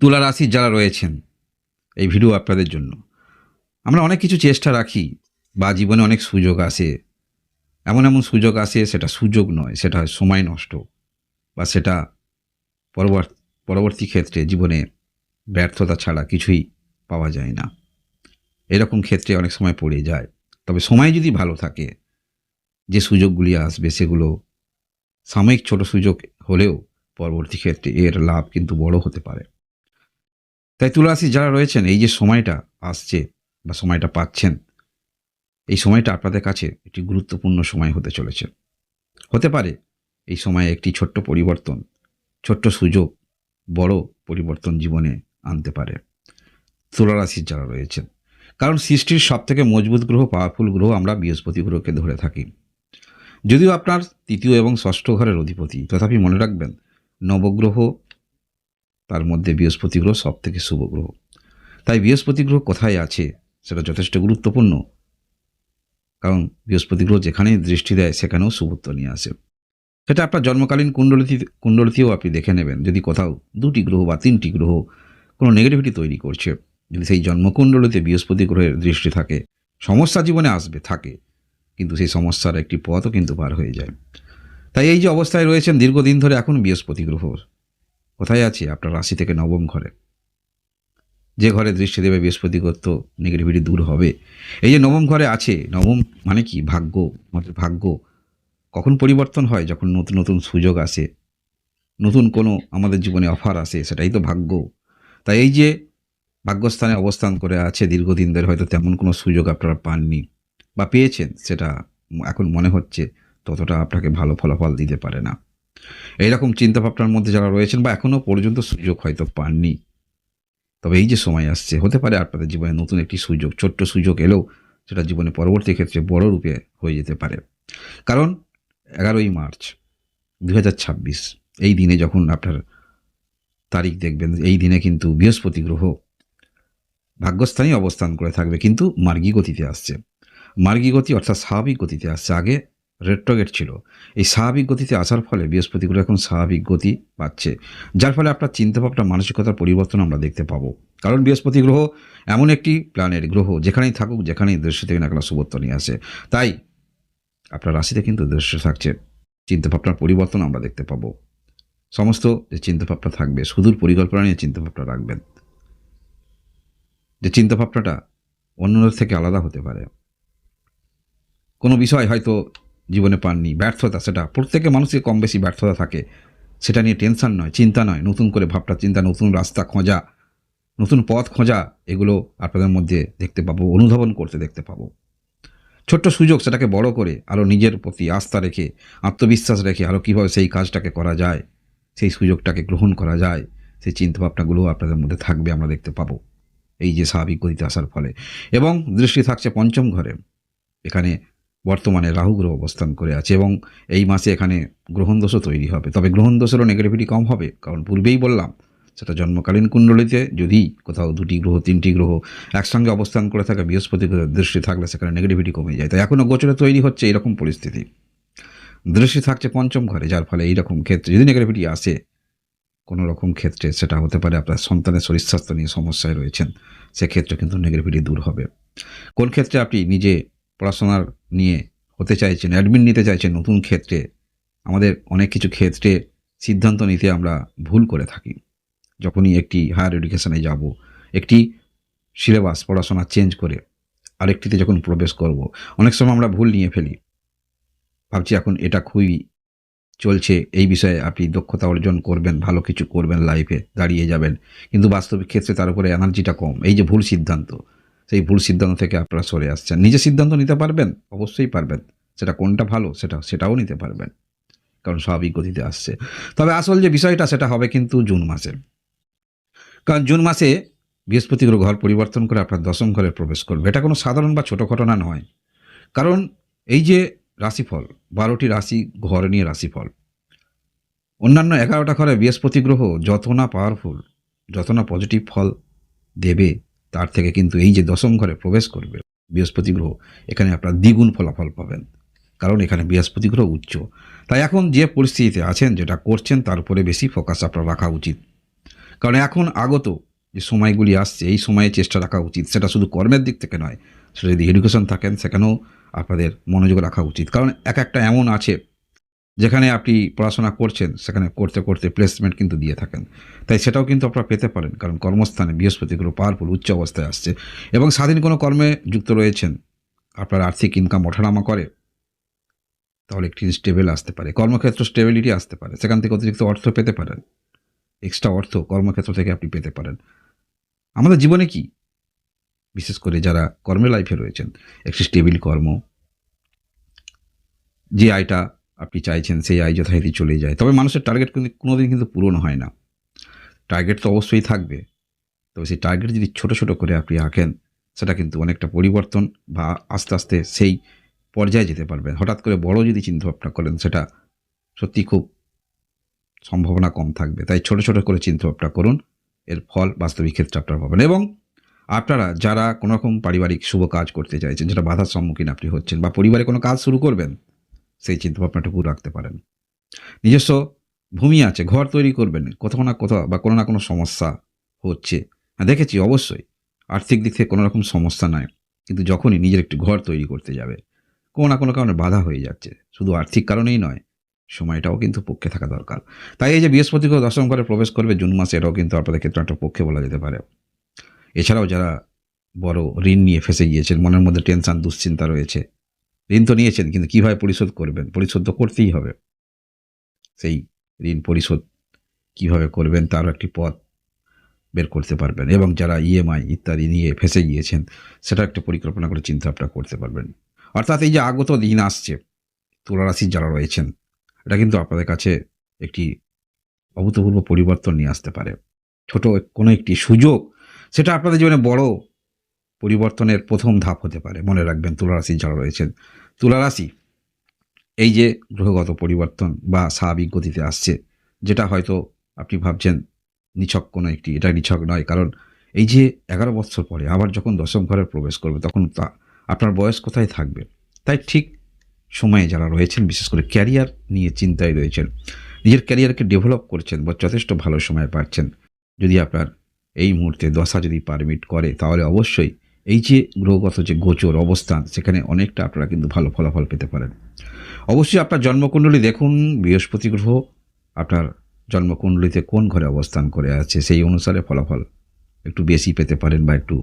তুলা রাশির যারা রয়েছেন, এই ভিডিও আপনাদের জন্য। আমরা অনেক কিছু চেষ্টা রাখি বা জীবনে অনেক সুযোগ আসে। এমন এমন সুযোগ আসে, সেটা সুযোগ নয়, সেটা হয় সময় নষ্ট বা সেটা পরবর্তী পরবর্তী ক্ষেত্রে জীবনে ব্যর্থতা ছাড়া কিছুই পাওয়া যায় না। এরকম ক্ষেত্রে অনেক সময় পড়ে যায়। তবে সময় যদি ভালো থাকে, যে সুযোগগুলি আসবে, সেগুলো সাময়িক ছোট সুযোগ হলেও পরবর্তী ক্ষেত্রে এর লাভ কিন্তু বড় হতে পারে। তাই তুলারাশি যারা রয়েছেন, এই যে সময়টা আসছে বা সময়টা পাচ্ছেন, এই সময়টা আপনাদের কাছে একটি গুরুত্বপূর্ণ সময় হতে চলেছে। হতে পারে এই সময়ে একটি ছোট্ট পরিবর্তন, ছোট্ট সুযোগ, বড় পরিবর্তন জীবনে আনতে পারে তুলারাশির যারা রয়েছেন। কারণ সৃষ্টির সব থেকে মজবুত গ্রহ পাওয়ারফুল গ্রহ আমরা বৃহস্পতি গ্রহকে ধরে থাকি। যদিও আপনার তৃতীয় এবং ষষ্ঠ ঘরের অধিপতি, তথাপি মনে রাখবেন, নবগ্রহ তার মধ্যে বৃহস্পতি গ্রহ সব থেকে শুভ গ্রহ। তাই বৃহস্পতি গ্রহ কোথায় আছে সেটা যথেষ্ট গুরুত্বপূর্ণ। কারণ বৃহস্পতি গ্রহ যেখানেই দৃষ্টি দেয় সেখানেও শুভত্ব নিয়ে আসে। সেটা আপনার জন্মকালীন কুণ্ডলিতে কুণ্ডলিতেও আপনি দেখে নেবেন। যদি কোথাও দুটি গ্রহ বা তিনটি গ্রহ কোনো নেগেটিভিটি তৈরি করছে, যদি সেই জন্মকুণ্ডলিতে বৃহস্পতি গ্রহের দৃষ্টি থাকে, সমস্যা জীবনে আসবে, থাকে, কিন্তু সেই সমস্যার একটি পথও কিন্তু পার হয়ে যায়। তাই এই যে অবস্থায় রয়েছেন, দীর্ঘদিন ধরে এখন বৃহস্পতি গ্রহ কোথায় আছে? আপনার রাশি থেকে নবম ঘরে। যে ঘরে দৃষ্টি দেবে বৃহস্পতি গ্রহ তো নেগেটিভিটি দূর হবে। এই যে নবম ঘরে আছে, নবম মানে কি? ভাগ্য, আমাদের ভাগ্য। কখন পরিবর্তন হয়? যখন নতুন নতুন সুযোগ আসে। নতুন কোনো আমাদের জীবনে অফার আসে, সেটাই তো ভাগ্য। তাই এই যে ভাগ্যস্থানে অবস্থান করে আছে, দীর্ঘদিন ধরে হয়তো তেমন কোনো সুযোগ আপনারা পাননি বা পেয়েছেন, সেটা এখন মনে হচ্ছে ততটা আপনাকে ভালো ফলাফল দিতে পারে না। এইরকম চিন্তাভাবনার মধ্যে যারা রয়েছেন বা এখনও পর্যন্ত সুযোগ হয়তো পাননি। তবে এই যে সময় আসছে, হতে পারে আপনাদের জীবনে নতুন একটি সুযোগ, ছোট্ট সুযোগ এলেও সেটা জীবনে পরবর্তী ক্ষেত্রে বড় রূপে হয়ে যেতে পারে। কারণ এগারোই মার্চ দু হাজার ছাব্বিশ, এই দিনে যখন আপনার তারিখ দেখবেন, এই দিনে কিন্তু বৃহস্পতি গ্রহ ভাগ্যস্থানেই অবস্থান করে থাকবে, কিন্তু মার্গী গতিতে আসছে। মার্গী গতি অর্থাৎ স্বাভাবিক গতিতে আসছে। আগে রেট্রোগেট ছিল। এই স্বাভাবিক গতিতে আসার ফলে বৃহস্পতিগুলো এখন স্বাভাবিক গতি পাচ্ছে। যার ফলে আপনার চিন্তাভাবনা, মানসিকতার পরিবর্তন আমরা দেখতে পাবো। কারণ বৃহস্পতি গ্রহ এমন একটি প্ল্যানেট গ্রহ, যেখানেই থাকুক, যেখানেই দৃশ্য থেকে না কেন শুভত্ব নিয়ে আসে। তাই আপনার রাশিতে কিন্তু দৃশ্য থাকছে। চিন্তাভাবনার পরিবর্তন আমরা দেখতে পাবো। সমস্ত যে চিন্তাভাবনা থাকবে, সুদূর পরিকল্পনা নিয়ে চিন্তাভাবনা রাখবেন। যে চিন্তাভাবনাটা অন্যদের থেকে আলাদা হতে পারে। কোনো বিষয় হয়তো জীবনে পাননি। ব্যর্থতা সেটা। প্রত্যেকে মানুষের কম বেশি ব্যর্থতা থাকে। সেটা নিয়ে টেনশন নয়, চিন্তা নয়। নতুন করে ভাবটা, চিন্তা, নতুন রাস্তা খোঁজা, নতুন পথ খোঁজা, এগুলো আপনাদের মধ্যে দেখতে পাবো, অনুধাবন করতে দেখতে পাবো। ছোট্ট সুযোগ সেটাকে বড় করে আরও নিজের প্রতি আস্থা রেখে, আত্মবিশ্বাস রেখে আরও কীভাবে সেই কাজটাকে করা যায়, সেই সুযোগটাকে গ্রহণ করা যায়, সেই চিন্তাভাবনাগুলো আপনাদের মধ্যে থাকবে, আমরা দেখতে পাবো। এই যে স্বাভাবিক গতিতে আসার ফলে। এবং দৃষ্টি থাকছে পঞ্চম ঘরে। এখানে বর্তমানে রাহু গ্রহ অবস্থান করে আছে এবং এই মাসে এখানে গ্রহণ দোষও তৈরি হবে। তবে গ্রহণ দোষেরও নেগেটিভিটি কম হবে। কারণ পূর্বেই বললাম, সেটা জন্মকালীন কুণ্ডলিতে যদি কোথাও দুটি গ্রহ, তিনটি গ্রহ একসঙ্গে অবস্থান করে থাকে, বৃহস্পতি দৃষ্টি থাকলে সেখানে নেগেটিভিটি কমে যায়। তাই এখনও গোচরে তৈরি হচ্ছে এরকম পরিস্থিতি। দৃষ্টি থাকছে পঞ্চম ঘরে, যার ফলে এইরকম ক্ষেত্রে যদি নেগেটিভিটি আসে, কোনো রকম ক্ষেত্রে সেটা হতে পারে আপনার সন্তানের শরীর স্বাস্থ্য নিয়ে সমস্যায় রয়েছেন, সেক্ষেত্রে কিন্তু নেগেটিভিটি দূর হবে। কোন ক্ষেত্রে আপনি নিজে পড়াশোনার নিয়ে হতে চাইছেন অ্যাডমিন নিতে চাইছেন নতুন ক্ষেত্রে, আমাদের অনেক কিছু ক্ষেত্রে সিদ্ধান্ত নিতে আমরা ভুল করে থাকি। যখনই একটি হায়ার এডুকেশনে যাব, একটি সিলেবাস পড়াশোনা চেঞ্জ করে আরেকটিতে যখন প্রবেশ করব, অনেক সময় আমরা ভুল নিয়ে ফেলি। ভাবছি এখন এটা খুবই চলছে, এই বিষয়ে আপনি দক্ষতা অর্জন করবেন, ভালো কিছু করবেন লাইফে দাঁড়িয়ে যাবেন। কিন্তু বাস্তবিক ক্ষেত্রে তার উপরে এনার্জিটা কম। এই যে ভুল সিদ্ধান্ত সেই ভুল সিদ্ধান্ত থেকে আপনারা সরে আসছেন। নিজে সিদ্ধান্ত নিতে পারবেন? অবশ্যই পারবেন। সেটা কোনটা ভালো, সেটা, সেটাও নিতে পারবেন। কারণ স্বাভাবিক গতিতে আসছে। তবে আসল যে বিষয়টা, সেটা হবে কিন্তু জুন মাসে। কারণ জুন মাসে বৃহস্পতি গ্রহ ঘর পরিবর্তন করে আপনার দশম ঘরে প্রবেশ করবে। এটা কোনো সাধারণ বা ছোট ঘটনা নয়। কারণ এই যে রাশিফল, বারোটি রাশি ঘর নিয়ে রাশিফল। অন্যান্য এগারোটা ঘরে বৃহস্পতি গ্রহ যত না পাওয়ারফুল যত না পজিটিভ ফল দেবে তার থেকে কিন্তু এই যে দশম ঘরে প্রবেশ করবে, বৃহস্পতি গ্রহ, এখানে আপনার দ্বিগুণ ফলাফল পাবেন। কারণ এখানে বৃহস্পতি গ্রহ উচ্চ। তাই এখন যে পরিস্থিতিতে আছেন, যেটা করছেন, তার উপরে বেশি ফোকাস আপনার রাখা উচিত। কারণ এখন আগত যে সময়গুলি আসছে, এই সময়ে চেষ্টা রাখা উচিত। সেটা শুধু কর্মের দিক থেকে নয়, সেটা যদি এডুকেশন থাকেন, সেখানেও আপনাদের মনোযোগ রাখা উচিত। কারণ এক একটা এমন আছে যেখানে আপনি পড়াশোনা করছেন, সেখানে করতে করতে প্লেসমেন্ট কিন্তু দিয়ে থাকেন। তাই সেটাও কিন্তু আপনারা পেতে পারেন, কারণ কর্মস্থানে বৃহস্পতিগুলো পাওয়ারফুল উচ্চ অবস্থায় আসছে। এবং স্বাধীন কোনো কর্মে যুক্ত রয়েছেন, আপনার আর্থিক ইনকাম ওঠানামা করে, তাহলে একটি স্টেবল আসতে পারে। কর্মক্ষেত্র স্টেবিলিটি আসতে পারে। সেখান থেকে অতিরিক্ত অর্থ পেতে পারেন। এক্সট্রা অর্থ কর্মক্ষেত্র থেকে আপনি পেতে পারেন। আমাদের জীবনে কি? বিশেষ করে যারা কর্মের লাইফে রয়েছেন, একটি স্টেবিল কর্ম, যে আয়টা আপনি চাইছেন সেই আয় যথারীতি চলে যায়। তবে মানুষের টার্গেট কিন্তু কোনোদিন কিন্তু পূরণ হয় না। টার্গেট তো অবশ্যই থাকবে। তবে সেই টার্গেট যদি ছোট ছোট করে আপনি আঁকেন, সেটা কিন্তু অনেকটা পরিবর্তন বা আস্তে আস্তে সেই পর্যায়ে যেতে পারবেন। হঠাৎ করে বড় যদি চিন্তাভাবনা করেন, সেটা সত্যি খুব সম্ভাবনা কম থাকবে। তাই ছোট ছোট করে চিন্তাভাবনা করুন। এর ফল বাস্তবিক ক্ষেত্রে আপনারা পাবেন। এবং আপনারা যারা কোনো রকম পারিবারিক শুভ কাজ করতে চাইছেন, যেটা বাধার সম্মুখীন আপনি হচ্ছেন বা পরিবারে কোনো কাজ শুরু করবেন সেই চিন্তাভাবনাটুকু রাখতে পারেন। নিজস্ব ভূমি আছে, ঘর তৈরি করবেন, কোথাও না কোথাও বা কোনো না কোনো সমস্যা হচ্ছে। হ্যাঁ দেখেছি অবশ্যই, আর্থিক দিক থেকে কোনো রকম সমস্যা নাই, কিন্তু যখনই নিজের একটি ঘর তৈরি করতে যাবে, কোনো না কোনো কারণে বাধা হয়ে যাচ্ছে। শুধু আর্থিক কারণেই নয়, সময়টাও কিন্তু পক্ষে থাকা দরকার। তাই এই যে বৃহস্পতিকেও দশম ঘরে প্রবেশ করবে, জুন মাসে এটাও কিন্তু আপনাদের ক্ষেত্রে একটা পক্ষে বলা যেতে পারে। এছাড়াও যারা বড় ঋণ নিয়ে ফেসে গিয়েছেন, মনের মধ্যে টেনশন, দুশ্চিন্তা রয়েছে ঋণ তো নিয়েছেন, কিন্তু কীভাবে পরিশোধ করবেন? পরিশোধ তো করতেই হবে। সেই ঋণ পরিশোধ কীভাবে করবেন তারও একটি পথ বের করতে পারবেন এবং যারা ইএমআই ইত্যাদি নিয়ে ফেসে গিয়েছেন সেটা একটা পরিকল্পনা করে চিন্তা ভাবনা করতে পারবেন। অর্থাৎ এই যে আগত দিন আসছে তুলারাশির যারা রয়েছেন, এটা কিন্তু আপনাদের কাছে একটি অভূতপূর্ব পরিবর্তন নিয়ে আসতে পারে। ছোট কোনো একটি সুযোগ, সেটা আপনাদের জীবনে বড় পরিবর্তনের প্রথম ধাপ হতে পারে। মনে রাখবেন তুলারাশির যারা রয়েছেন। তুলারাশি, এই যে গ্রহগত পরিবর্তন বা স্বাভাবিক গতিতে আসছে, যেটা হয়তো আপনি ভাবছেন নিছক কোনো একটি, এটা নিছক নয়। কারণ এই যে এগারো বছর পরে আবার যখন দশম ঘরে প্রবেশ করবে, তখন তা আপনার বয়স কোথায় থাকবে? তাই ঠিক সময়ে যারা রয়েছেন, বিশেষ করে ক্যারিয়ার নিয়ে চিন্তায় রয়েছেন, নিজের ক্যারিয়ারকে ডেভেলপ করছেন বা যথেষ্ট ভালো সময় পাচ্ছেন, যদি আপনার এই মুহূর্তে দশা যদি পারমিট করে, তাহলে অবশ্যই এই যে গ্রহগত যে গোচর অবস্থান, সেখানে অনেকটা আপনারা কিন্তু ভালো ফলাফল পেতে পারেন। অবশ্যই আপনার জন্মকুণ্ডলী দেখুন, বৃহস্পতি গ্রহ, আপনার জন্মকুণ্ডলিতে কোন ঘরে অবস্থান করে আছে, সেই অনুসারে ফলাফল একটু বেশি পেতে পারেন বা একটু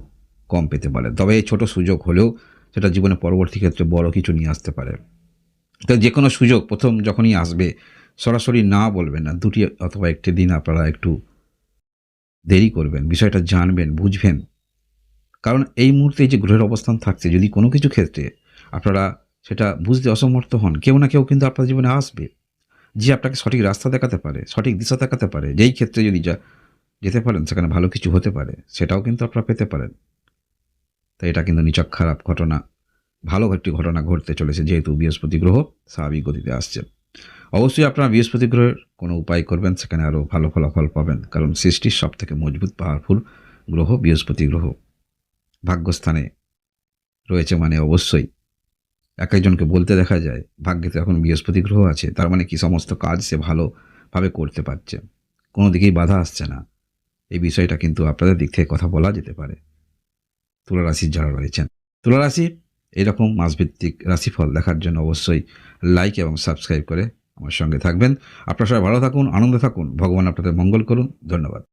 কম পেতে পারেন। তবে এই ছোটো সুযোগ হলেও সেটা জীবনে পরবর্তী ক্ষেত্রে বড় কিছু নিয়ে আসতে পারে। তো যে কোনো সুযোগ, প্রথম যখনই আসবে, সরাসরি না বলবেন না, দুটি অথবা একটি দিন আপনারা একটু দেরি করবেন, বিষয়টা জানবেন, বুঝবেন। কারণ এই মুহূর্তে এই যে গ্রহের অবস্থান থাকছে, যদি কোনো কিছু ক্ষেত্রে আপনারা সেটা বুঝতে অসমর্থ হন, কেউ না কেউ কিন্তু আপনার জীবনে আসবে। যে আপনাকে সঠিক রাস্তা দেখাতে পারে, সঠিক দিশা দেখাতে পারে, যেই ক্ষেত্রে যদি যা যেতে পারেন, সেখানে ভালো কিছু হতে পারে, সেটাও কিন্তু আপনারা পেতে পারেন। তাই এটা কিন্তু নিচক খারাপ ঘটনা। ভালো একটি ঘটনা ঘটতে চলেছে, যেহেতু বৃহস্পতি গ্রহ স্বাভাবিক গতিতে আসছে। অবশ্যই আপনারা বৃহস্পতি গ্রহের কোনো উপায় করবেন, সেখানে আরও ভালো ফলাফল পাবেন। কারণ সৃষ্টির সব থেকে মজবুত পাওয়ারফুল গ্রহ বৃহস্পতি গ্রহ। ভাগ্যস্থানে রয়েছে মানে অবশ্যই। এক একজনকে বলতে দেখা যায়, ভাগ্যে তো এখন বৃহস্পতি গ্রহ আছে, তার মানে কি সমস্ত কাজ সে ভালোভাবে করতে পারছে। কোনো দিকেই বাধা আসছে না। এই বিষয়টা কিন্তু আপনাদের দিক থেকে কথা বলা যেতে পারে। তুলারাশির যারা রয়েছেন, তুলারাশি এরকম মাসভিত্তিক রাশিফল দেখার জন্য অবশ্যই লাইক এবং সাবস্ক্রাইব করে আমার সঙ্গে থাকবেন। আপনারা সবাই ভালো থাকুন, আনন্দে থাকুন। ভগবান আপনাদের মঙ্গল করুন। ধন্যবাদ।